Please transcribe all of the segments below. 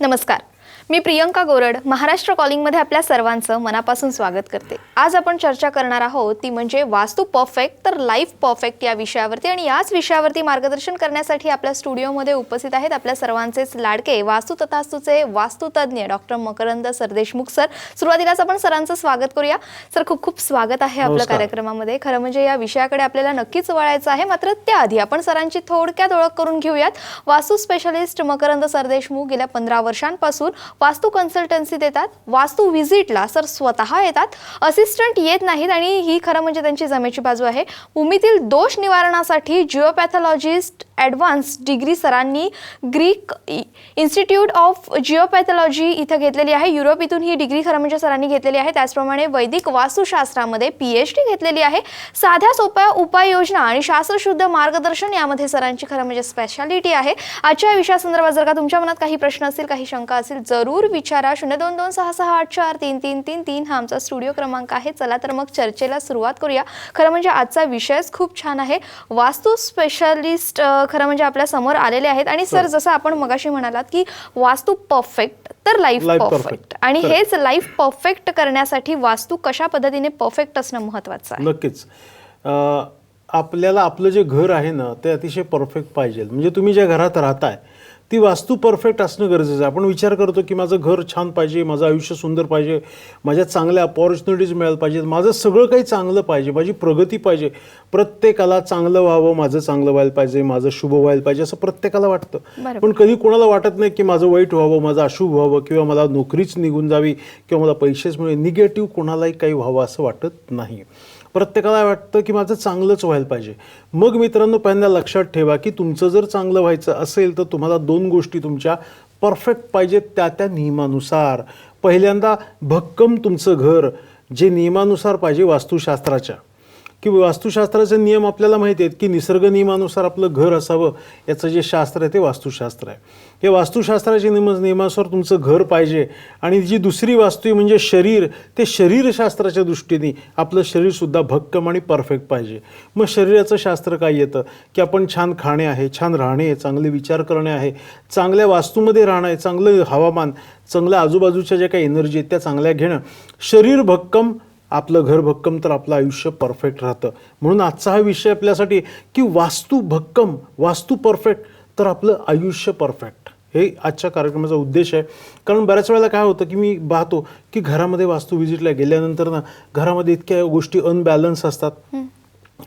नमस्कार. मी प्रियंका गोरड महाराष्ट्र कॉलिंगमध्ये आपल्या सर्वांचं मनापासून स्वागत करते. आज आपण चर्चा करणार आहोत ती म्हणजे वास्तू परफेक्ट तर लाईफ परफेक्ट या विषयावरती आणि याच विषयावरती मार्गदर्शन करण्यासाठी आपल्या स्टुडिओमध्ये उपस्थित आहेत आपल्या सर्वांचेच लाडके वास्तू तथास्तूचे वास्तुतज्ञ डॉक्टर मकरंद सरदेशमुख सर. सुरुवातीलाच आपण सरांचं स्वागत करूया. सर खूप खूप स्वागत आहे आपल्या. कार्यक्रमामध्ये. खरं म्हणजे या विषयाकडे आपल्याला नक्कीच वळायचं आहे. मात्र त्याआधी आपण सरांची थोडक्यात ओळख करून घेऊयात. वास्तू स्पेशलिस्ट मकरंद सरदेशमुख गेल्या पंधरा वर्षांपासून वास्तू कन्सल्टन्सी देतात वास्तू व्हिजिटला सर स्वतः येतात. असिस्टंट येत नाहीत आणि ही खरं म्हणजे त्यांची जमेची बाजू आहे. भूमीतील दोष निवारणासाठी जिओपॅथॉलॉजिस्ट ॲडव्हान्स डिग्री सरांनी ग्रीक इ- इन्स्टिट्यूट ऑफ जिओपॅथॉलॉजी इथं घेतलेली आहे. युरोप इथून ही डिग्री खरं म्हणजे सरांनी घेतलेली आहे. त्याचप्रमाणे वैदिक वास्तुशास्त्रामध्ये पी एच डी घेतलेली आहे. साध्या सोप्या उपाययोजना आणि शास्त्रशुद्ध मार्गदर्शन यामध्ये सरांची खरं म्हणजे स्पेशालिटी आहे. आजच्या विषयासंदर्भात जर का तुमच्या मनात काही प्रश्न असतील काही शंका असेल जरूर विचारा. शून्य दोन दोन सहा सहा आठ चार तीन तीन तीन तीन हा आमचा स्टुडिओ क्रमांक आहे. चला तर मग चर्चेला सुरुवात करूया. खरं म्हणजे आजचा विषयच खूप छान आहे. वास्तू स्पेशालिस्ट खरं म्हणजे आपल्यासमोर आलेले आहेत. आणि सर जसं आपण मगाशी म्हणालात की वास्तू परफेक्ट तर लाईफ परफेक्ट. आणि. हेच लाईफ परफेक्ट करण्यासाठी वास्तू कशा पद्धतीने परफेक्ट असणं महत्वाचं आहे? नक्कीच. आपल्याला आपलं जे घर आहे ना ते अतिशय परफेक्ट पाहिजे. म्हणजे तुम्ही ज्या घरात राहताय ती वास्तू परफेक्ट असणं गरजेचं आहे. आपण विचार करतो की माझं घर छान पाहिजे माझं आयुष्य सुंदर पाहिजे माझ्या चांगल्या अपॉर्च्युनिटीज मिळायला पाहिजेत माझं सगळं काही चांगलं पाहिजे माझी प्रगती पाहिजे. प्रत्येकाला चांगलं व्हावं माझं चांगलं व्हायला पाहिजे माझं शुभ व्हायला पाहिजे असं प्रत्येकाला वाटतं. पण कधी कोणाला वाटत नाही की माझं वाईट व्हावं माझं अशुभ व्हावं किंवा मला नोकरीच निघून जावी किंवा मला पैसेच मिळेल निगेटिव्ह कोणालाही काही व्हावं असं वाटत नाही. प्रत्येकाला वाटतं की माझं चांगलंच व्हायला पाहिजे. मग मित्रांनो पहिल्यांदा लक्षात ठेवा की तुमचं जर चांगलं व्हायचं असेल तर तुम्हाला दोन गोष्टी तुमच्या परफेक्ट पाहिजेत त्या त्या नियमानुसार. पहिल्यांदा भक्कम तुमचं घर जे नियमानुसार पाहिजे वास्तुशास्त्राच्या. की वास्तुशास्त्राचे नियम आपल्याला माहिती आहेत की निसर्ग नियमानुसार आपलं घर असावं याचं जे शास्त्र आहे ते वास्तुशास्त्र आहे. हे वास्तुशास्त्राच्या नियम नियमानुसार तुमचं घर पाहिजे आणि जी दुसरी वास्तू आहे म्हणजे शरीर ते शरीरशास्त्राच्या दृष्टीने आपलं शरीरसुद्धा भक्कम आणि परफेक्ट पाहिजे. मग शरीराचं शास्त्र काय येतं? की आपण छान खाणे आहे छान राहणे चांगले विचार करणे आहे चांगल्या वास्तूमध्ये राहणं आहे चांगलं हवामान चांगल्या आजूबाजूच्या ज्या काही एनर्जी आहेत त्या चांगल्या घेणं. शरीर भक्कम आपलं घर भक्कम तर आपलं आयुष्य परफेक्ट राहतं. म्हणून आजचा हा विषय आपल्यासाठी की वास्तू भक्कम वास्तू परफेक्ट तर आपलं आयुष्य परफेक्ट. हे आजच्या कार्यक्रमाचा उद्देश आहे. कारण बऱ्याच वेळेला काय होतं की मी पाहतो की घरामध्ये वास्तू व्हिजिटला गेल्यानंतर ना घरामध्ये इतक्या गोष्टी अनबॅलन्स असतात.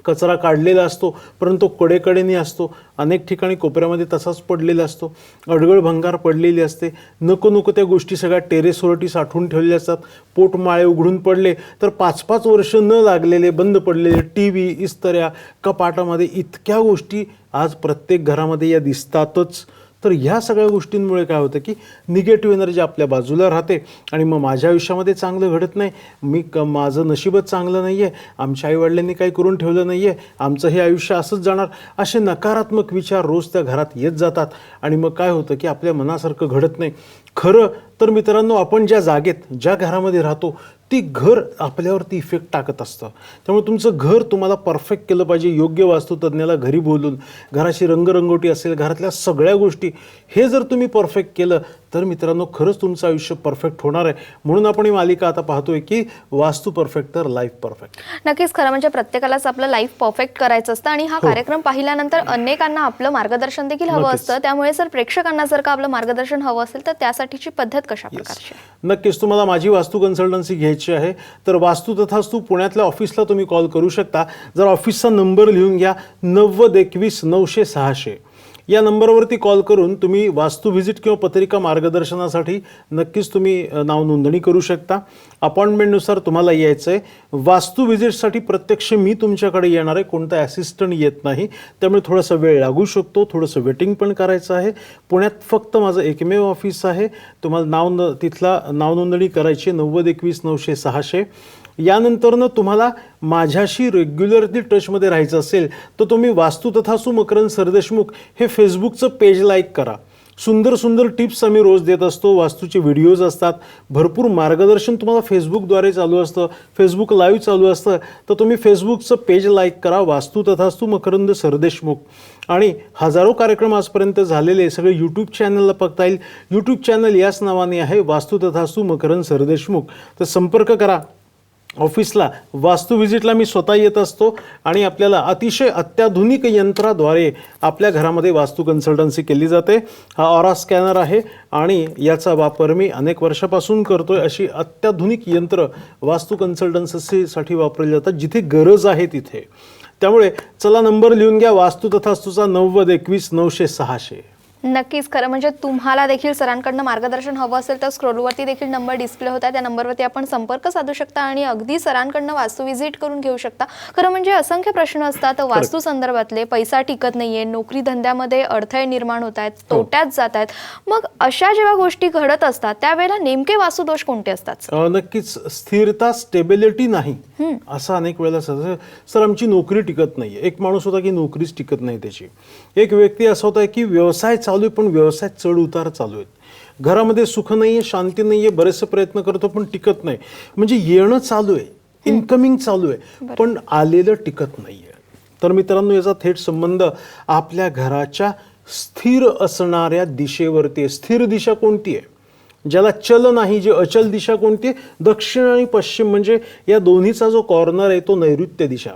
कचरा काढलेला असतो परंतु कडेकडेने असतो. अनेक ठिकाणी कोपऱ्यामध्ये तसाच पडलेला असतो. अडगळ भंगार पडलेली असते. नको नको त्या गोष्टी सगळ्या टेरेसवरती साठवून ठेवलेल्या असतात पोटमाळे उघडून पडले तर पाच पाच वर्ष न लागलेले बंद पडलेले टी व्ही इस्तऱ्या कपाटामध्ये इतक्या गोष्टी आज प्रत्येक घरामध्ये या दिसतातच. तर ह्या सगळ्या गोष्टींमुळे काय होतं की निगेटिव्ह एनर्जी आपल्या बाजूला राहते आणि मग माझ्या आयुष्यामध्ये चांगलं घडत नाही. मी क माझं नशीबच चांगलं नाही आहे आमच्या आईवडिलांनी काही करून ठेवलं नाही आहे आमचं हे आयुष्य असंच जाणार. असे नकारात्मक विचार रोज त्या घरात येत जातात. आणि मग काय होतं की आपल्या मनासारखं घडत नाही. खरं तर मित्रांनो आपण ज्या जागेत ज्या घरामध्ये राहतो ती घर आपल्यावरती इफेक्ट टाकत असतं. त्यामुळे तुमचं घर तुम्हाला परफेक्ट केलं पाहिजे योग्य वास्तुतज्ञाला घरी बोलून घराची रंगरंगोटी असेल घरातल्या सगळ्या गोष्टी हे जर तुम्ही परफेक्ट केलं तर मित्रांनो खरंच तुमचं आयुष्य परफेक्ट होणार आहे. म्हणून आपण ही मालिका आता पाहतोय की वास्तू परफेक्ट तर लाईफ परफेक्ट. नक्कीच खरं म्हणजे प्रत्येकालाच आपलं लाईफ परफेक्ट करायचं असतं आणि हा कार्यक्रम पाहिल्यानंतर अनेकांना आपलं मार्गदर्शन देखील हवं. असतं. त्यामुळे सर प्रेक्षकांना जर का आपलं मार्गदर्शन हवं असेल तर त्यासाठीची पद्धत कशा प्रकारची? नक्कीच तुम्हाला माझी वास्तू कन्सल्टन्सी घ्यायची आहे. तर वास्तू तथास्तू पुण्यातल्या ऑफिसला तुम्ही कॉल करू शकता. जर ऑफिसचा नंबर लिहून घ्या नव्वद एकवीस नऊशे सहाशे. या नंबरवरती कॉल करून तुम्ही वास्तू व्हिजिट किंवा पत्रिका मार्गदर्शनासाठी नक्कीच तुम्ही नाव नोंदणी करू शकता. अपॉइंटमेंटनुसार तुम्हाला यायचं आहे वास्तू व्हिजिटसाठी प्रत्यक्ष मी तुमच्याकडे येणार आहे. कोणता ॲसिस्टंट येत नाही. त्यामुळे थोडासा वेळ लागू शकतो. थोडंसं वेटिंग पण करायचं आहे. पुण्यात फक्त माझं एकमेव ऑफिस आहे. तुम्हाला नाव न तिथला नाव नोंदणी करायची आहे, नव्वद एकवीस नऊशे सहाशे. यानंतरनं तुम्हाला माझ्याशी रेग्युलरली टचमध्ये राहायचं असेल तर तुम्ही वास्तू तथासू मकरंद सरदेशमुख हे फेसबुकचं पेज लाईक करा. सुंदर सुंदर टिप्स आम्ही रोज देत असतो वास्तूचे व्हिडिओज असतात भरपूर मार्गदर्शन तुम्हाला फेसबुकद्वारे चालू असतं फेसबुक लाईव्ह चालू असतं तर तुम्ही फेसबुकचं पेज लाईक करा वास्तू तथास्तू मकरंद सरदेशमुख. आणि हजारो कार्यक्रम आजपर्यंत झालेले सगळे यूट्यूब चॅनलला बघता येईल. यूट्यूब चॅनल याच नावाने आहे वास्तू तथास्तू मकरंद सरदेशमुख. तर संपर्क करा. ऑफिसला वास्तू व्हिजिटला मी स्वतः येत असतो आणि आपल्याला अतिशय अत्याधुनिक यंत्राद्वारे आपल्या घरामध्ये वास्तू कन्सल्टन्सी केली जाते. हा ऑरा स्कॅनर आहे आणि याचा वापर मी अनेक वर्षापासून करतो आहे अशी अत्याधुनिक यंत्र वास्तू कन्सल्टन्सीसाठी वापरली जातात जिथे गरज आहे तिथे. त्यामुळे चला नंबर लिहून घ्या वास्तू तथास्तूचा नव्वद एकवीस नऊशे सहाशे. नक्कीच खरं म्हणजे तुम्हाला देखील सरांकडनं मार्गदर्शन हवं असेल तर स्क्रोलवरती देखील नंबर डिस्प्ले होता त्या नंबरवरती आपण संपर्क साधू शकता आणि अगदी सरांकडनं वास्तू व्हिजिट करून घेऊ शकता. खरं म्हणजे असंख्य प्रश्न असतात. वास्तू संदर्भातले पैसा टिकत नाहीये नोकरी धंद्यामध्ये अडथळे निर्माण होत आहेत तोट्यात जात आहेत. मग अशा जेव्हा गोष्टी घडत असतात त्यावेळेला नेमके वास्तुदोष कोणते असतात नक्कीच स्थिरता स्टेबिलिटी नाही. असं अनेक वेळेला सर सर आमची नोकरी टिकत नाही एक माणूस होता की नोकरीच टिकत नाही त्याची. एक व्यक्ती असा होता की व्यवसाय चालू आहे पण व्यवसाय चढ उतार चालू आहेत. घरामध्ये सुख नाही आहे शांती नाही आहे बरेचसे प्रयत्न करतो पण टिकत नाही. म्हणजे येणं चालू आहे इन्कमिंग चालू आहे पण आलेलं टिकत नाही आहे तर मित्रांनो याचा थेट संबंध आपल्या घराच्या स्थिर असणाऱ्या दिशेवरती आहे. स्थिर दिशा कोणती आहे? ज्याला चल नाही जे अचल दिशा कोणती आहे? दक्षिण आणि पश्चिम म्हणजे या दोन्हीचा जो कॉर्नर आहे तो नैऋत्य दिशा.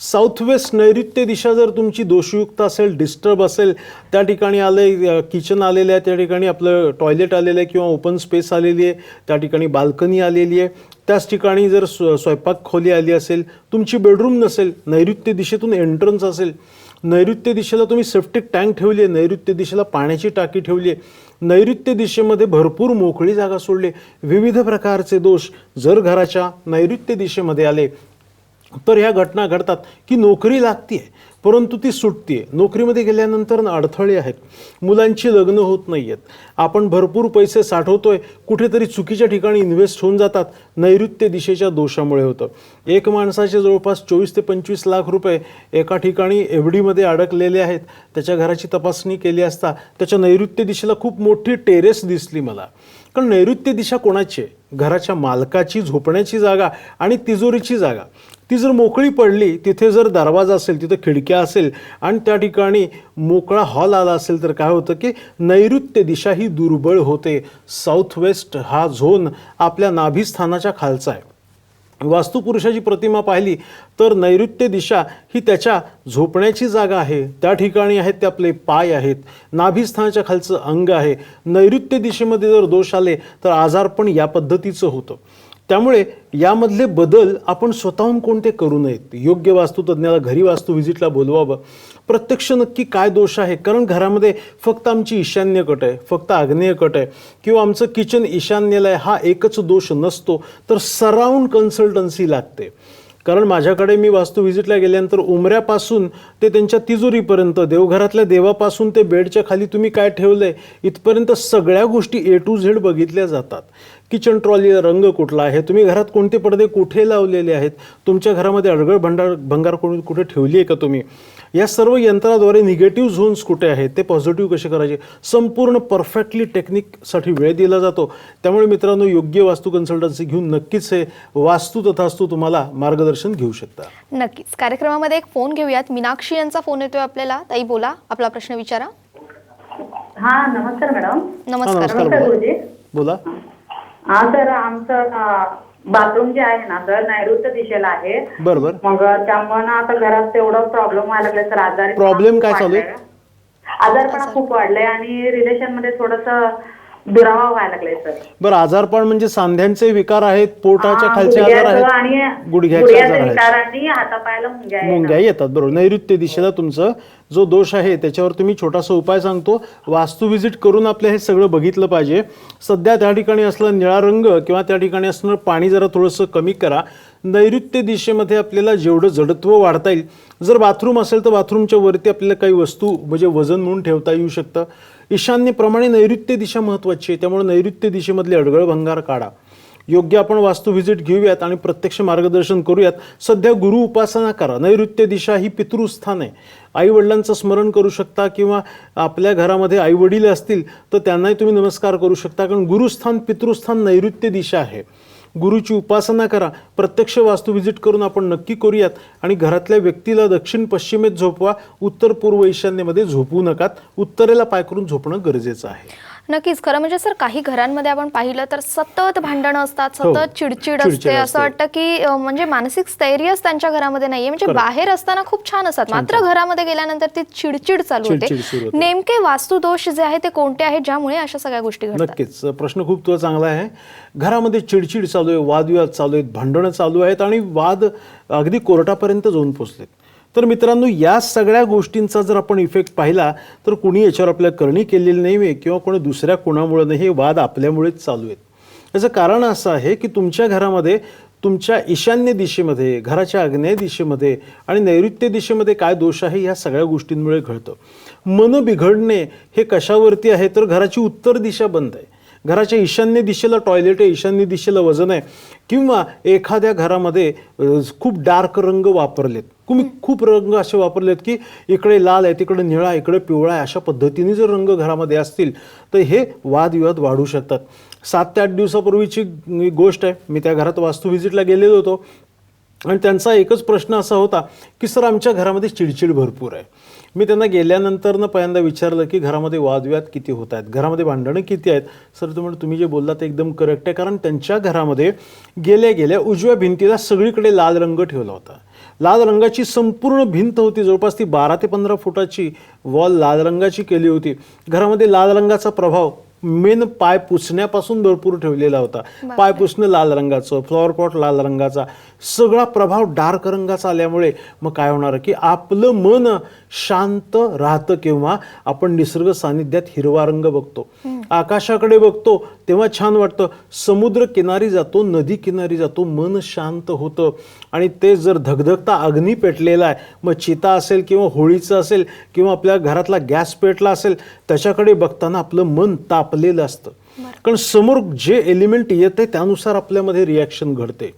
साऊथ वेस्ट नैऋत्य दिशा जर तुमची दोषयुक्त असेल डिस्टर्ब असेल त्या ठिकाणी आलं किचन आलेलं आहे त्या ठिकाणी आपलं टॉयलेट आलेलं आहे किंवा ओपन स्पेस आलेली आहे त्या ठिकाणी बाल्कनी आलेली आहे त्याच ठिकाणी जर स्व स्वयंपाक खोली आली असेल तुमची बेडरूम नसेल नैऋत्य दिशेतून एंट्रन्स असेल नैऋत्य दिशेला तुम्ही सेफ्टिक टँक ठेवली आहे नैऋत्य दिशेला पाण्याची टाकी ठेवली आहे नैऋत्य दिशेमध्ये भरपूर मोकळी जागा सोडली विविध प्रकारचे दोष जर घराच्या नैऋत्य दिशेमध्ये आले तर ह्या घटना घडतात की नोकरी लागतीये परंतु ती सुटतीये. नोकरीमध्ये गेल्यानंतर अडथळे आहेत. मुलांची लग्न होत नाही आहेत आपण भरपूर पैसे साठवतोय. कुठेतरी चुकीच्या ठिकाणी इन्व्हेस्ट होऊन जातात. नैऋत्य दिशेच्या दोषामुळे होतं. एक माणसाचे जवळपास चोवीस ते पंचवीस लाख रुपये एका ठिकाणी एफ डीमध्ये अडकलेले आहेत. त्याच्या घराची तपासणी केली असता त्याच्या नैऋत्य दिशेला खूप मोठी टेरेस दिसली मला. कारण नैऋत्य दिशा कोणाची आहे? घराच्या मालकाची झोपण्याची जागा आणि तिजोरीची जागा. ती जर मोकळी पडली तिथे जर दरवाजा असेल तिथं खिडक्या असेल आणि त्या ठिकाणी मोकळा हॉल आला असेल तर काय होतं की नैऋत्य दिशा ही दुर्बळ होते. साऊथ वेस्ट हा झोन आपल्या नाभिस्थानाच्या खालचा आहे. वास्तुपुरुषाची प्रतिमा पाहिली तर नैऋत्य दिशा ही त्याच्या झोपण्याची जागा आहे. त्या ठिकाणी आहेत ते आपले पाय आहेत. नाभिस्थानाच्या खालचं अंग आहे. नैऋत्य दिशेमध्ये जर दोष आले तर आजारपण या पद्धतीचं होतं. त्यामुळे यामधले बदल आपण स्वतःहून कोणते करू नयेत? योग्य वास्तुतज्ञाला घरी वास्तू व्हिजिटला बोलवावं. प्रत्यक्ष नक्की काय दोष आहे? कारण घरामध्ये फक्त आमची ईशान्य कट आहे फक्त आग्नेय कट आहे. किंवा आमचं किचन ईशान्यला आहे हा एकच दोष नसतो. तर सराउंड कन्सल्टन्सी लागते. कारण माझ्याकडे मी वास्तू व्हिजिटला गेल्यानंतर उमऱ्यापासून ते त्यांच्या तिजोरीपर्यंत देवघरातल्या देवापासून ते बेडच्या खाली तुम्ही काय ठेवलं आहे इथपर्यंत सगळ्या गोष्टी ए टू झेड बघितल्या जातात. किचन ट्रॉलीला रंग कुठला आहे? तुम्ही घरात कोणते पडदे कुठे लावलेले आहेत? तुमच्या घरामध्ये अडगळ भंडार भंगार कोणी कुठे ठेवली आहे का तुम्ही? या सर्व यंत्राद्वारे निगेटिव्ह झोन्स कुठे आहेत ते पॉझिटिव्ह कसे करायचे? संपूर्ण परफेक्टली टेक्निकसाठी वेळ दिला जातो. त्यामुळे मित्रांनो योग्य वास्तू कन्सल्टन्सी घेऊन नक्कीच हे वास्तू तथास्तू तुम्हाला मार्गदर्शन घेऊ शकता. नक्कीच. कार्यक्रमामध्ये एक फोन घेऊयात. मीनाक्षी यांचा फोन येतोय आपल्याला. ताई बोला. आपला प्रश्न विचारा. हा नमस्कार मॅडम. नमस्कार. नमस्कार. नमस्कार गुरुजी. बोला. हा सर आमचं बाथरूम जे आहे ना सर नैऋत्य दिशेला आहे. बरं बरं मग त्यामुळे ना आता घरात तेवढं प्रॉब्लेम व्हायला लागले सर. आजारी Problem काय चालू आहे? आजारपणा खूप वाढलाय आणि रिलेशनमध्ये थोडस दुरावा व्हायला लागलाय सर. बरं आजारपण म्हणजे सांध्यांचे विकार आहेत पोटाच्या हा, खालचे आजार आहेत आणि गुडघ्याचे आजार आहेत. मुंग्या येतात. बरोबर. नैऋत्य दिशेला तुमचं जो दोष आहे त्याच्यावर तुम्ही छोटासा उपाय सांगतो. वास्तू व्हिजिट करून आपलं हे सगळं बघितलं पाहिजे. सध्या त्या ठिकाणी असलेला निळा रंग किंवा त्या ठिकाणी असणारं पाणी जरा थोडंसं कमी करा. नैऋत्य दिशेमध्ये आपल्याला जेवढं जडत्व वाढता येईल जर बाथरूम असेल तर बाथरूमच्या वरती आपल्याला काही वस्तू म्हणजे वजन म्हणून ठेवता येऊ शकतं. ईशान्येप्रमाणे नैऋत्य दिशा महत्त्वाची आहे. त्यामुळे नैऋत्य दिशेमधले अडगळ भंगार काढा. योग्य आपण वास्तू व्हिजिट घेऊयात आणि प्रत्यक्ष मार्गदर्शन करूयात. सध्या गुरु उपासना करा. नैऋत्य दिशा ही पितृस्थान आहे. आई वडिलांचं स्मरण करू शकता किंवा आपल्या घरामध्ये आई वडील असतील तर त्यांनाही तुम्ही नमस्कार करू शकता. कारण गुरुस्थान पितृस्थान नैऋत्य दिशा आहे. गुरुची उपासना करा. प्रत्यक्ष वास्तू व्हिजिट करून आपण नक्की करूयात. आणि घरातल्या व्यक्तीला दक्षिण पश्चिमेत झोपवा. उत्तर पूर्व ईशान्येमध्ये झोपू नकात. उत्तरेला पाय करून झोपणं गरजेचं आहे. नक्कीच. खरं म्हणजे सर काही घरांमध्ये आपण पाहिलं तर सतत भांडणं असतात हो. सतत चिडचिड असते. असं. वाटतं की म्हणजे मानसिक स्थैर्यच त्यांच्या घरामध्ये नाहीये. म्हणजे बाहेर असताना खूप छान असतात. मात्र घरामध्ये गेल्यानंतर ती चिडचिड चालू होते. होते. नेमके वास्तुदोष जे आहे ते कोणते आहेत ज्यामुळे अशा सगळ्या गोष्टी घडतात? नक्कीच. प्रश्न खूप तो चांगला आहे. घरामध्ये चिडचिड चालू आहे वादविवाद चालू आहेत भांडणं चालू आहेत आणि वाद अगदी कोर्टापर्यंत जाऊन पोचलेत. तर मित्रांनो या सगळ्या गोष्टींचा जर आपण इफेक्ट पाहिला तर कुणी याच्यावर आपल्या करणी केलेली नाही आहे किंवा कोणी दुसऱ्या कोणामुळे नाही हे वाद आपल्यामुळेच चालू आहेत. याचं कारण असं आहे की तुमच्या घरामध्ये तुमच्या ईशान्य दिशेमध्ये घराच्या आग्नेय दिशेमध्ये आणि नैऋत्य दिशेमध्ये काय दोष आहे या सगळ्या गोष्टींमुळे घडतं. मन बिघडणे हे कशावरती आहे तर घराची उत्तर दिशा बंद आहे. घराच्या ईशान्य दिशेला टॉयलेट आहे ईशान्य दिशेला वजन आहे. किंवा एखाद्या घरामध्ये खूप डार्क रंग वापरलेत. तुम्ही खूप रंग असे वापरलेत की इकडे लाल आहे तिकडे निळा इकडे पिवळा आहे अशा पद्धतीने जर रंग घरामध्ये असतील तर हे वादविवाद वाढू शकतात. सात ते आठ दिवसापूर्वीची गोष्ट आहे. मी त्या घरात वास्तू व्हिजिटला गेलेलो होतो. आणि त्यांचा एकच प्रश्न असा होता की सर आमच्या घरामध्ये चिडचिड भरपूर आहे. मी त्यांना गेल्यानंतर ना पहिल्यांदा विचारलं की घरामध्ये वादविवाद किती होत आहेत? घरामध्ये भांडणं किती आहेत? सर तुम्ही तुम्ही जे बोलला ते एकदम करेक्ट आहे कारण त्यांच्या घरामध्ये गेल्या गेल्या उजव्या भिंतीला सगळीकडे लाल रंग ठेवला होता. लाल रंगाची संपूर्ण भिंत होती. जवळपास ती बारा ते पंधरा फुटाची वॉल लाल रंगाची केली होती. घरामध्ये लाल रंगाचा प्रभाव मेन पाय पुसण्यापासून भरपूर ठेवलेला होता. पाय पुसणं लाल रंगाचं फ्लॉवर पॉट लाल रंगाचा सगळा प्रभाव डार्क रंगाचा आल्यामुळे मग काय होणार की आपलं मन शांत राहतं केव्हा आपण निसर्ग सानिध्यात हिरवा रंग बघतो. आकाशाकडे बघतो तेव्हा छान वाटतं. समुद्र किनारी जातो नदी किनारी जातो मन शांत होतं. आणि ते जर धगधगता अग्नी पेटलेला आहे मग चिता असेल किंवा होळीचं असेल किंवा आपल्या घरातला गॅस पेटला असेल त्याच्याकडे बघताना आपलं मन तापलेलं असतं. कारण समोर जे एलिमेंट येते त्यानुसार आपल्यामध्ये रिॲक्शन घडते.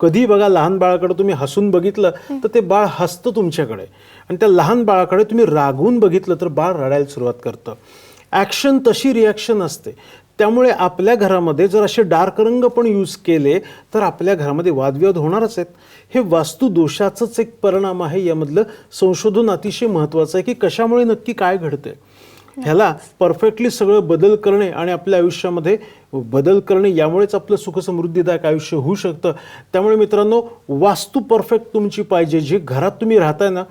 कधी बघा लहान बाळाकडे तुम्ही हसून बघितलं तर ते बाळ हसतं तुमच्याकडे. आणि त्या लहान बाळाकडे तुम्ही रागवून बघितलं तर बाळ रडायला सुरुवात करतं. ॲक्शन तशी रिॲक्शन असते. त्यामुळे आपल्या घरामध्ये जर असे डार्क रंग पण यूज केले तर आपल्या घरामध्ये वादविवाद होणारच आहेत. हे वास्तू दोषाचंच एक परिणाम आहे. यामधलं संशोधन अतिशय महत्त्वाचं आहे की कशामुळे नक्की काय घडतंय. ह्याला परफेक्टली सगळं बदल करणे आणि आपल्या आयुष्यामध्ये बदल करणे यामुळेच आपलं सुखसमृद्धीदायक आयुष्य होऊ शकतं. त्यामुळे मित्रांनो वास्तू परफेक्ट तुमची पाहिजे. जे घरात तुम्ही राहताय ना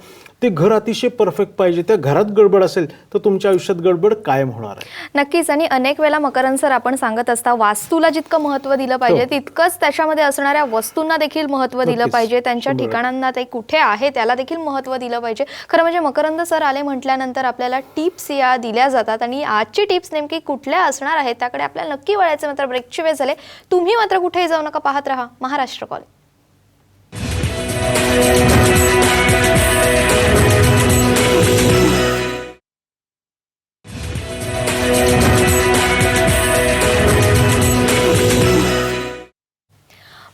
ते घर अतिशय परफेक्ट पाहिजे. त्या घरात गडबड असेल तर तुमच्या आयुष्यात गडबड कायम होणार आहे. नक्कीच. आणि अनेक वेळा मकरन सर आपण सांगत असता वास्तूला जितकं महत्त्व दिलं पाहिजे तितकंच त्याच्यामध्ये असणाऱ्या वस्तूंना देखील महत्त्व दिलं. पाहिजे. त्यांच्या. ठिकाणांना ते कुठे आहे त्याला देखील महत्त्व दिलं पाहिजे. खरं म्हणजे मकरंद सर आले म्हटल्यानंतर आपल्याला टिप्स या दिल्या जातात. आणि आजची टिप्स नेमकी कुठल्या असणार आहेत त्याकडे आपल्याला नक्की वळायचं मात्र ब्रेकची वेळ झाले. तुम्ही मात्र कुठेही जाऊ नका पाहत राहा महाराष्ट्र कॉल.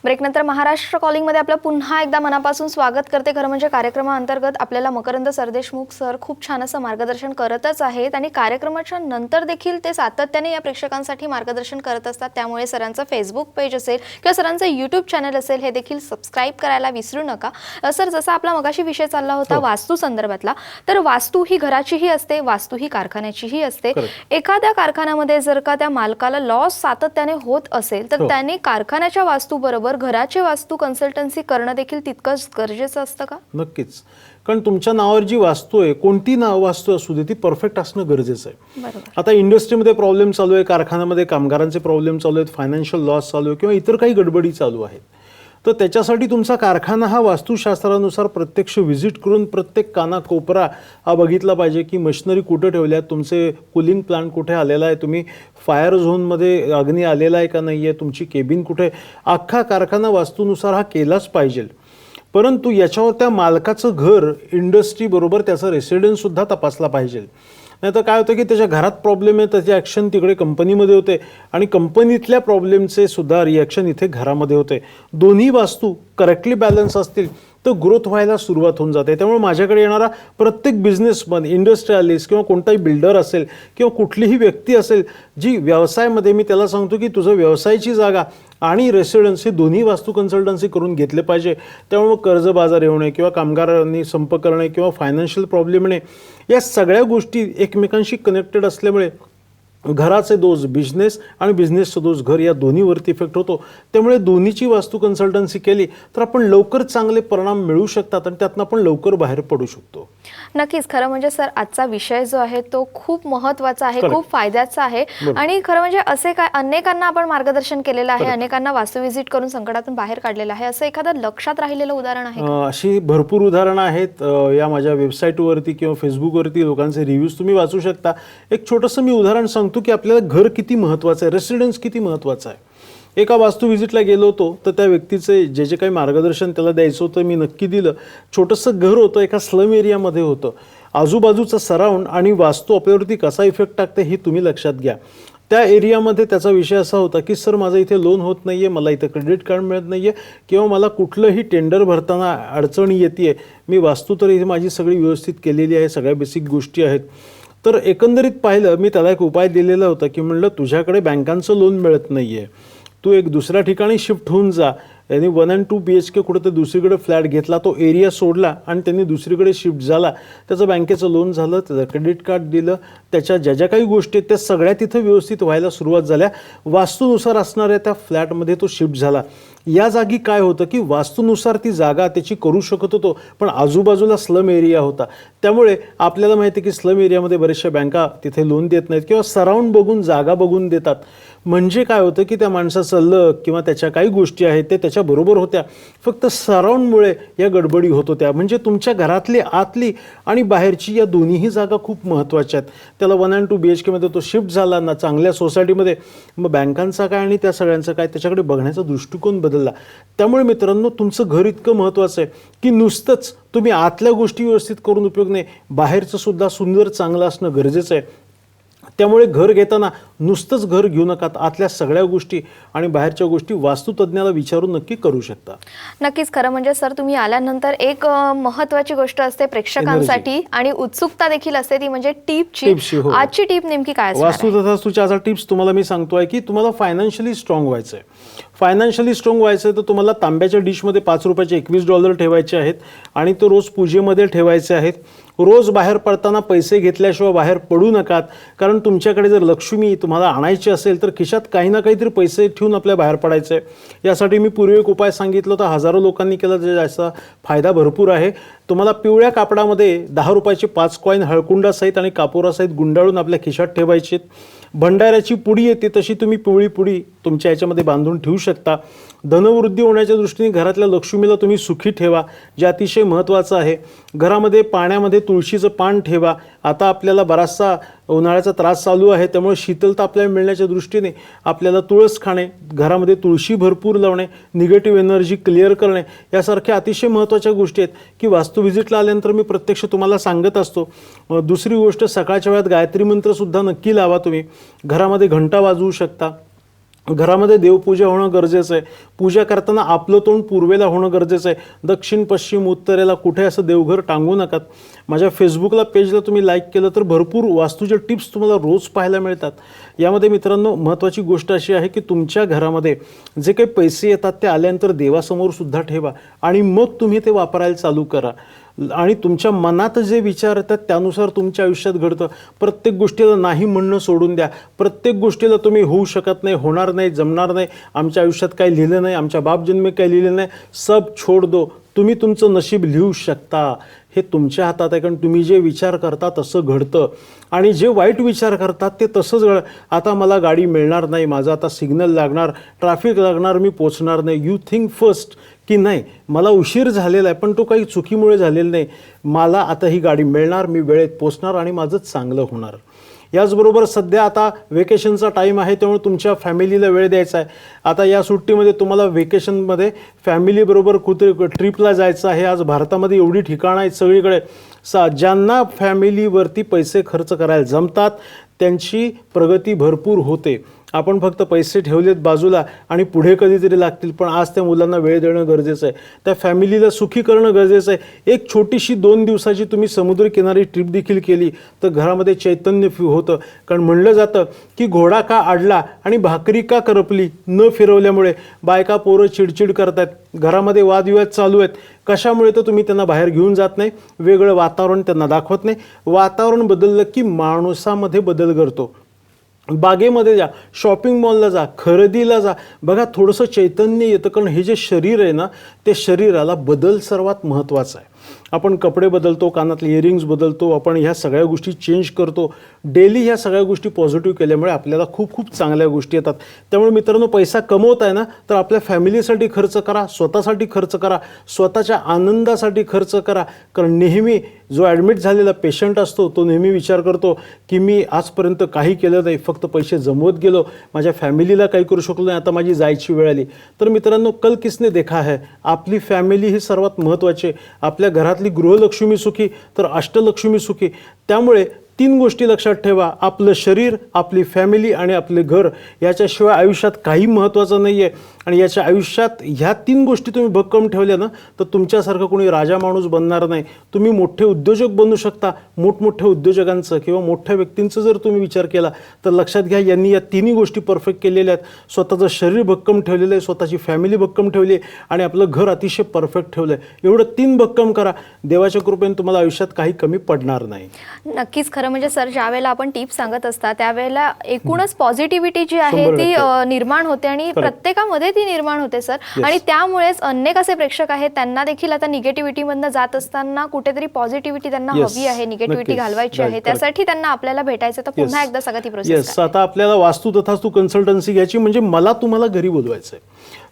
ब्रेकनंतर महाराष्ट्र कॉलिंगमध्ये आपलं पुन्हा एकदा मनापासून स्वागत करते. खरं म्हणजे कार्यक्रमाअंतर्गत आपल्याला मकरंद सरदेशमुख सर खूप छान असं मार्गदर्शन करतच आहेत आणि कार्यक्रमाच्या नंतर देखील ते सातत्याने या प्रेक्षकांसाठी मार्गदर्शन करत असतात. त्यामुळे सरांचं फेसबुक पेज असेल किंवा सरांचं यूट्यूब चॅनल असेल हे देखील सबस्क्राईब करायला विसरू नका. सर जसा आपला मगाशी विषय चालला होता वास्तू संदर्भातला तर वास्तू ही घराचीही असते वास्तू ही कारखान्याचीही असते. एखाद्या कारखान्यामध्ये जर का त्या मालकाला लॉस सातत्याने होत असेल तर हो. त्याने कारखान्याच्या वास्तूबरोबर घराची वास्तू कन्सल्टन्सी करणं देखील तितकंच गरजेचं असतं का? नक्कीच. कारण तुमच्या नावावर जी वास्तू आहे कोणती नाव वास्तू असू दे ती परफेक्ट असणं गरजेचं आहे. आता इंडस्ट्रीमध्ये प्रॉब्लेम चालू आहे कारखान्यामध्ये कामगारांचे प्रॉब्लेम चालू आहेत फायनान्शियल लॉस चालू आहे किंवा इतर काही गडबडी चालू आहेत. तर त्याच्यासाठी तुमचा कारखाना हा वास्तुशास्त्रानुसार प्रत्यक्ष व्हिजिट करून प्रत्येक काना कोपरा हा बघितला पाहिजे की मशिनरी कुठं ठेवल्या आहेत तुमचे कुलिंग प्लांट कुठे आलेला आहे तुम्ही फायर झोनमध्ये अग्नी आलेला आहे का नाही आहे तुमची केबिन कुठे आहे? अख्खा कारखाना वास्तूनुसार हा केलाच पाहिजे परंतु याच्यावर त्या मालकाचं घर इंडस्ट्रीबरोबर त्याचा रेसिडेन्ससुद्धा तपासला पाहिजे नाही तर काय होतं की त्याच्या घरात प्रॉब्लेम आहे त्याचे ॲक्शन तिकडे कंपनीमध्ये होते. आणि कंपनीतल्या प्रॉब्लेमचे सुद्धा रिॲक्शन इथे घरामध्ये होते. दोन्ही वास्तू करेक्टली बॅलन्स असतील तर ग्रोथ व्हायला सुरुवात होऊन जाते. त्यामुळे माझ्याकडे येणारा प्रत्येक बिझनेसमन इंडस्ट्रियालिस्ट किंवा कोणताही बिल्डर असेल किंवा कुठलीही व्यक्ती असेल जी व्यवसायामध्ये मी त्याला सांगतो की तुझं व्यवसायाची जागा आणि रेसिडेन्सी हे दोन्ही वास्तू कन्सल्टन्सी करून घेतले पाहिजे. त्यामुळे कर्ज बाजार येणे किंवा कामगारांनी संप करणे किंवा फायनान्शियल प्रॉब्लेम येणे या सगळ्या गोष्टी एकमेकांशी कनेक्टेड असल्यामुळे घराचे दोष बिझनेस आणि बिझनेसचं दोष घर या दोन्हीवरती इफेक्ट होतो. त्यामुळे दोन्हीची वास्तू कन्सल्टन्सी केली तर आपण लवकर चांगले परिणाम मिळू शकतात आणि त्यातनं आपण लवकर बाहेर पडू शकतो. नक्कीच. खरं म्हणजे सर आजचा विषय जो आहे तो खूप महत्त्वाचा आहे. खूप फायद्याचा आहे. आणि खरं म्हणजे असे काय अनेकांना आपण मार्गदर्शन केलेलं आहे अनेकांना वास्तू व्हिजिट करून संकटातून बाहेर काढलेलं आहे. असं एखादं लक्षात राहिलेलं उदाहरण आहे अशी भरपूर उदाहरणं आहेत. या माझ्या वेबसाईटवरती किंवा फेसबुकवरती लोकांचे रिव्ह्यूज तुम्ही वाचू शकता. एक छोटंसं मी उदाहरण सांगतो. की आपल्याला घर किती महत्त्वाचं आहे रेसिडेन्स किती महत्त्वाचं आहे. एका वास्तू व्हिजिटला गेलो होतो तर त्या व्यक्तीचे जे जे काही मार्गदर्शन त्याला द्यायचं होतं मी नक्की दिलं. छोटंसं घर होतं एका स्लम एरियामध्ये होतं. आजूबाजूचा सराउंड आणि वास्तू आपल्यावरती कसा इफेक्ट टाकते हे तुम्ही लक्षात घ्या. त्या एरियामध्ये त्याचा विषय असा होता की सर माझं इथे लोन होत नाही आहे मला इथं क्रेडिट कार्ड मिळत नाही आहे किंवा मला कुठलंही टेंडर भरताना अडचणी येते आहे मी वास्तू तर इथे माझी सगळी व्यवस्थित केलेली आहे सगळ्या बेसिक गोष्टी आहेत. तर एकंदरीत पाहिलं मी त्याला एक उपाय दिलेला होता की म्हणलं तुझ्याकडे बँकांचं लोन मिळत नाही आहे तू एक दुसऱ्या ठिकाणी शिफ्ट होऊन जा. त्यांनी one and two B H K कुठं तर दुसरीकडे फ्लॅट घेतला तो एरिया सोडला आणि त्यांनी दुसरीकडे शिफ्ट झाला. त्याचं बँकेचं लोन झालं त्याचं क्रेडिट कार्ड दिलं. त्याच्या ज्या ज्या काही गोष्टी आहेत त्या सगळ्या तिथं व्यवस्थित व्हायला सुरुवात झाल्या. वास्तूनुसार असणाऱ्या त्या फ्लॅटमध्ये तो शिफ्ट झाला. या जागी काय होतं की वास्तूनुसार ती जागा त्याची करू शकत होतो पण आजूबाजूला स्लम एरिया होता. त्यामुळे आपल्याला माहिती आहे की स्लम एरियामध्ये बऱ्याचशा बँका तिथे लोन देत नाहीत किंवा सराउंड बघून जागा बघून देतात. म्हणजे काय होतं की त्या माणसाचं लक किंवा त्याच्या काही गोष्टी आहेत ते त्याच्याबरोबर होत्या. फक्त सराउंडमुळे या गडबडी होत होत्या. म्हणजे तुमच्या घरातली आतली आणि बाहेरची या दोन्हीही जागा खूप महत्त्वाच्या आहेत. त्याला one and two B H केमध्ये तो शिफ्ट झाला ना चांगल्या सोसायटीमध्ये मग बँकांचा काय आणि त्या सगळ्यांचं काय त्याच्याकडे बघण्याचा दृष्टिकोन बदलला. त्यामुळे मित्रांनो तुमचं घर इतकं महत्त्वाचं आहे की नुसतंच तुम्ही आतल्या गोष्टी व्यवस्थित करून उपयोग नाही. बाहेरचं सुद्धा सुंदर चांगलं असणं गरजेचं आहे. त्यामुळे घर घेताना नुसतंच घर घेऊ नका आतल्या सगळ्या गोष्टी आणि बाहेरच्या गोष्टी वास्तुतज्ञाला विचारून नक्की करू शकता. नक्कीच खरं म्हणजे सर तुम्ही आल्यानंतर एक महत्वाची गोष्ट असते प्रेक्षकांसाठी आणि उत्सुकता देखील असते ती म्हणजे टीपची. हो. आजची टीप नेमकी काय असणार आहे? वास्तू तथा तुझ्या आता टिप्स तुम्हाला मी सांगतोय की तुम्हाला फायनान्शियली स्ट्रॉंग व्हायचं आहे फायनान्शियली स्ट्रॉंग व्हायचं आहे तर तुम्हाला तांब्याच्या डिशमध्ये पाच रुपयाचे एकवीस डॉलर ठेवायचे आहेत आणि ते रोज पूजेमध्ये ठेवायचे आहेत. रोज बाहेर पडताना पैसे घेतल्याशिवाय बाहेर पडू नकात. कारण तुमच्याकडे जर लक्ष्मी तुम्हाला आणायची असेल तर खिशात काही ना काहीतरी पैसे ठेवून आपल्या बाहेर पडायचं. आहे यासाठी मी पूर्वी एक उपाय सांगितलं तर हजारो लोकांनी केला जे याचा फायदा भरपूर आहे. तुम्हाला पिवळ्या कापडामध्ये दहा रुपयाचे पाच कॉईन हळकुंडासहित आणि कापोरासहित गुंडाळून आपल्या खिशात ठेवायचे भंडाऱ्याची पुडी येते तशी तुम्ही पिवळी पुडी तुमच्या याच्यामध्ये बांधून ठेवू शकता. धनवृद्धी होण्याच्या दृष्टीने घरातल्या लक्ष्मीला तुम्ही सुखी ठेवा जे अतिशय महत्त्वाचं आहे. घरामध्ये पाण्यामध्ये तुळशीचं पान ठेवा. आता आपल्याला बराचसा उन्हाळ्याचा त्रास चालू आहे त्यामुळे शीतलता आपल्याला मिळण्याच्या दृष्टीने आपल्याला तुळस खाणे घरामध्ये तुळशी भरपूर लावणे निगेटिव्ह एनर्जी क्लिअर करणे यासारख्या अतिशय महत्त्वाच्या गोष्टी आहेत की वास्तू व्हिजिटला आल्यानंतर मी प्रत्यक्ष तुम्हाला सांगत असतो. दुसरी गोष्ट सकाळच्या वेळात गायत्री मंत्रसुद्धा नक्की लावा तुम्ही. घरामध्ये घंटा वाजवू शकता. घरामध्ये देवपूजा होणं गरजेचं आहे. पूजा करताना आपलं तोंड पूर्वेला होणं गरजेचं आहे. दक्षिण पश्चिम उत्तरेला कुठे असं देवघर टांगू नकात. माझ्या फेसबुकला पेजला तुम्ही लाईक केलं तर भरपूर वास्तूचे टिप्स तुम्हाला रोज पाहायला मिळतात. यामध्ये मित्रांनो महत्त्वाची गोष्ट अशी आहे की तुमच्या घरामध्ये जे काही पैसे येतात ते आल्यानंतर देवासमोर सुद्धा ठेवा आणि मग तुम्ही ते वापरायला चालू करा. आणि तुमच्या मनात जे विचार येतात त्यानुसार तुमच्या आयुष्यात घडतं. प्रत्येक गोष्टीला नाही म्हणणं सोडून द्या. प्रत्येक गोष्टीला तुम्ही होऊ शकत नाही होणार नाही जमणार नाही. आमच्या आयुष्यात काही लिहिलं नाही आमच्या बापजन्मी काही लिहिलं नाही. सब छोड दो. तुम्ही तुमचं नशीब लिहू शकता. हे तुमच्या हातात आहे कारण तुम्ही जे विचार करता तसं घडतं. आणि जे वाईट विचार करतात ते तसंच घड आता मला गाडी मिळणार नाही माझं आता सिग्नल लागणार ट्रॅफिक लागणार मी पोचणार नाही. यू थिंक फर्स्ट की नाही मला उशीर झालेला आहे पण तो काही चुकीमुळे झालेला नाही. मला आता ही गाडी मिळणार मी वेळेत पोचणार आणि माझं चांगलं होणार. याचबरोबर सध्या आता वेकेशनचा टाईम आहे त्यामुळे तुमच्या फॅमिलीला वेळ द्यायचा आहे. आता या सुट्टीमध्ये तुम्हाला वेकेशनमध्ये फॅमिलीबरोबर कुठे ट्रिपला जायचं आहे आज भारतामध्ये एवढी ठिकाणं आहेत सगळीकडे. सा ज्यांना फॅमिलीवरती पैसे खर्च करायला जमतात त्यांची प्रगती भरपूर होते. आपण फक्त पैसे ठेवलेत बाजूला आणि पुढे कधीतरी लागतील पण आज त्या मुलांना वेळ देणं गरजेचं आहे. त्या फॅमिलीला सुखी करणं गरजेचं आहे. एक छोटीशी दोन दिवसाची तुम्ही समुद्रकिनारी ट्रिप देखील केली तर घरामध्ये चैतन्य होतं. कारण म्हणलं जातं की घोडा का आडला आणि भाकरी का करपली न फिरवल्यामुळे बायका पोरं चिडचिड करतात घरामध्ये वादविवाद चालू आहेत. कशामुळे तर तुम्ही त्यांना बाहेर घेऊन जात नाही वेगळं वातावरण त्यांना दाखवत नाही. वातावरण बदललं की माणसामध्ये बदल करतो बागेमध्ये जा शॉपिंग मॉलला जा खरेदीला जा. बघा थोडंसं चैतन्य येतं कारण हे जे शरीर आहे ना ते शरीराला बदल सर्वात महत्त्वाचा आहे. आपण कपडे बदलतो कानातले इयरिंग्स बदलतो आपण ह्या सगळ्या गोष्टी चेंज करतो. डेली ह्या सगळ्या गोष्टी पॉझिटिव्ह केल्यामुळे आपल्याला खूप खूप चांगल्या गोष्टी येतात. त्यामुळे मित्रांनो पैसा कमवत आहे ना तर आपल्या फॅमिलीसाठी खर्च करा स्वतःसाठी खर्च करा स्वतःच्या आनंदासाठी खर्च करा. कारण नेहमी जो ॲडमिट झालेला पेशंट असतो तो नेहमी विचार करतो की मी आजपर्यंत काही केलं नाही फक्त पैसे जमवत गेलो. माझ्या फॅमिलीला काही करू शकलो नाही आता माझी जायची वेळ आली. तर मित्रांनो कल किसने देखा है? आपली फॅमिली ही सर्वात महत्त्वाची आहे. आपल्या घरातली गृहलक्ष्मी सुखी तर अष्टलक्ष्मी सुखी. त्यामुळे तीन गोष्टी लक्षात ठेवा. आपलं शरीर आपली फॅमिली आणि आपले घर याच्याशिवाय आयुष्यात काही महत्त्वाचं नाही आहे आणि याच्या आयुष्यात ह्या तीन गोष्टी तुम्ही भक्कम ठेवल्या ना तर तुमच्यासारखं कोणी राजा माणूस बनणार नाही. तुम्ही मोठे उद्योजक बनू शकता. मोठमोठ्या उद्योजकांचं किंवा मोठ्या व्यक्तींचं जर तुम्ही विचार केला तर लक्षात घ्या यांनी या तिन्ही गोष्टी परफेक्ट केलेल्या आहेत. स्वतःचं शरीर भक्कम ठेवलेलं आहे स्वतःची फॅमिली भक्कम ठेवली आहे आणि आपलं घर अतिशय परफेक्ट ठेवलं आहे. एवढं तीन भक्कम करा. देवाच्या कृपेने तुम्हाला आयुष्यात काही कमी पडणार नाही. नक्कीच खरं म्हणजे सर ज्या वेळेला आपण टिप्स सांगत असता त्यावेळेला एकूणच पॉझिटिव्हिटी जी आहे ती निर्माण होते आणि प्रत्येकामध्ये ती निर्माण होते सर. आणि त्यामुळेच अनेक असे प्रेक्षक आहेत त्यांना देखील आता निगेटिव्हिटी मधनं जात असताना कुठेतरी पॉझिटिव्हिटी त्यांना. हवी आहे निगेटिव्हिटी. घालवायची आहे. त्यासाठी त्यांना आपल्याला भेटायचं तर पुन्हा एकदा सगळं ती प्रोसेस आता आपल्याला वास्तू तथास्तू कन्सल्टन्सी घ्यायची म्हणजे मला तुम्हाला घरी बोलवायचं आहे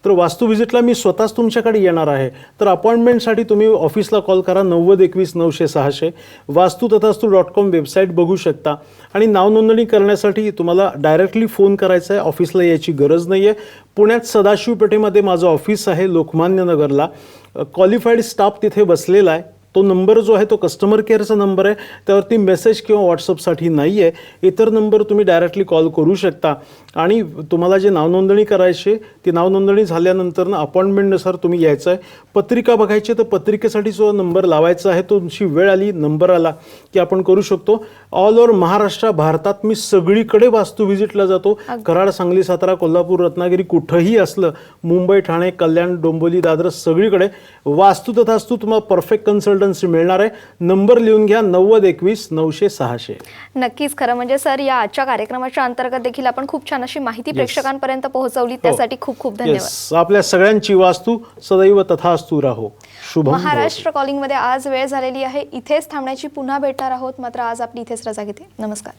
तर वास्तू व्हिजिटला मी स्वतःच तुमच्याकडे येणार आहे. तर अपॉइंटमेंटसाठी तुम्ही ऑफिसला कॉल करा नव्वद एकवीस नऊशे सहाशे. वास्तू तथास्तू डॉट कॉम वेबसाईट बघू शकता. आणि नावनोंदणी करण्यासाठी तुम्हाला डायरेक्टली फोन करायचा आहे. ऑफिसला यायची गरज नाही आहे पुण्यात सदाशिवपेठेमध्ये माझं ऑफिस आहे लोकमान्य नगरला. क्वालिफाईड स्टाफ तिथे बसलेला आहे. तो नंबर जो आहे तो कस्टमर केअरचा नंबर आहे. त्यावरती मेसेज किंवा व्हॉट्सअपसाठी नाही आहे इतर नंबर तुम्ही डायरेक्टली कॉल करू शकता. आणि तुम्हाला जे नावनोंदणी करायची ती नावनोंदणी झाल्यानंतर ना अपॉइंटमेंटनुसार तुम्ही यायचं आहे. पत्रिका बघायची तर पत्रिकेसाठी जो नंबर लावायचा आहे तो तुमची वेळ आली नंबर आला की आपण करू शकतो. ऑल ओव्हर महाराष्ट्र भारतात मी सगळीकडे वास्तू व्हिजिटला जातो. कराड सांगली सातारा कोल्हापूर रत्नागिरी कुठंही असलं मुंबई ठाणे कल्याण डोंबिवली दादर सगळीकडे वास्तू तथास्तू तुम्हाला परफेक्ट कन्सल्टन्सी मिळणार आहे. नंबर लिहून घ्या नव्वद एकवीस नऊशे सहाशे. नक्कीच खरं म्हणजे सर या आजच्या कार्यक्रमाच्या अंतर्गत देखील आपण खूप छान अशी माहिती प्रेक्षकांपर्यंत पोहोचवली. त्यासाठी खूप खूप धन्यवाद. आपल्या सगळ्यांची वास्तू सदैव तथास्तू राहो. शुभम भवतु. महाराष्ट्र कॉलिंगमध्ये आज वेळ झालेली आहे. इथेच थांबण्याची पुन्हा भेटणार आहोत. मात्र आज आपली इथेच रजा घेते. नमस्कार.